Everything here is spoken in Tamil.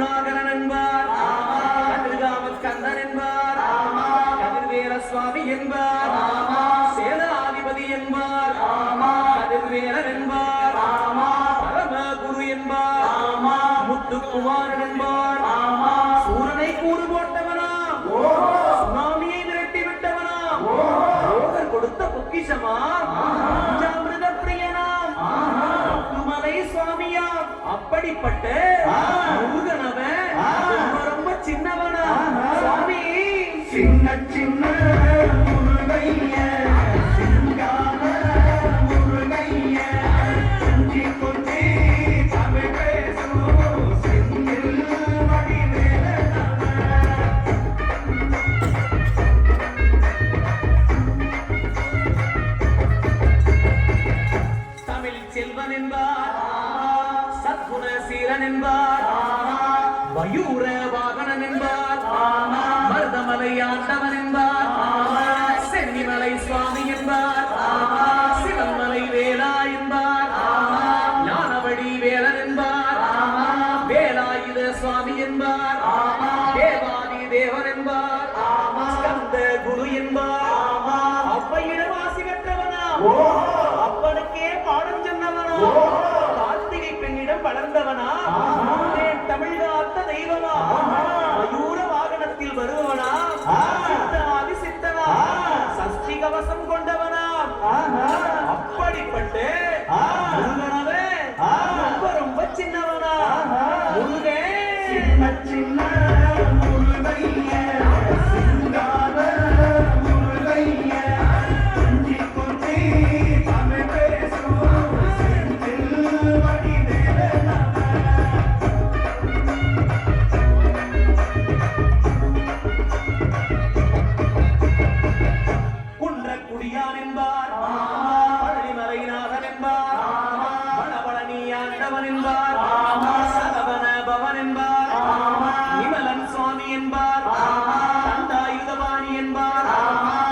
கருணாகரன் என்பார். கந்தன் என்பார். கதிர்வேல சுவாமி என்பார். சேத ஆதிபதி என்பார். கதிர்வேலன் என்பார். பரம குரு என்பார். முத்துக்குமாரன் என்பார். சூரனை கூறு போட்டவனா சுனாமியை விரட்டி விட்டவனா கொடுத்த பொக்கிஷமா அப்படிப்பட்ட மருதமலை ஆண்டவன் என்பார் சென்னிமலை சுவாமி என்பார். சிவன்மலை வேலா என்பார். ஞானவழி வேலன் என்பார். வேலாயுத சுவாமி என்பார். தேவாதி தேவன் என்பார். ஸ்கந்த குரு என்பார். அப்பையிடம் ஆசி பெற்றவனா அப்பனுக்கே பாடம் சொன்னவனா? அப்படிப்பட்டு ஆண்டவன் என்பார் சரவண பவன் என்பார் நிமலன் சுவாமி என்பார் தண்டாயுதபாணி என்பார்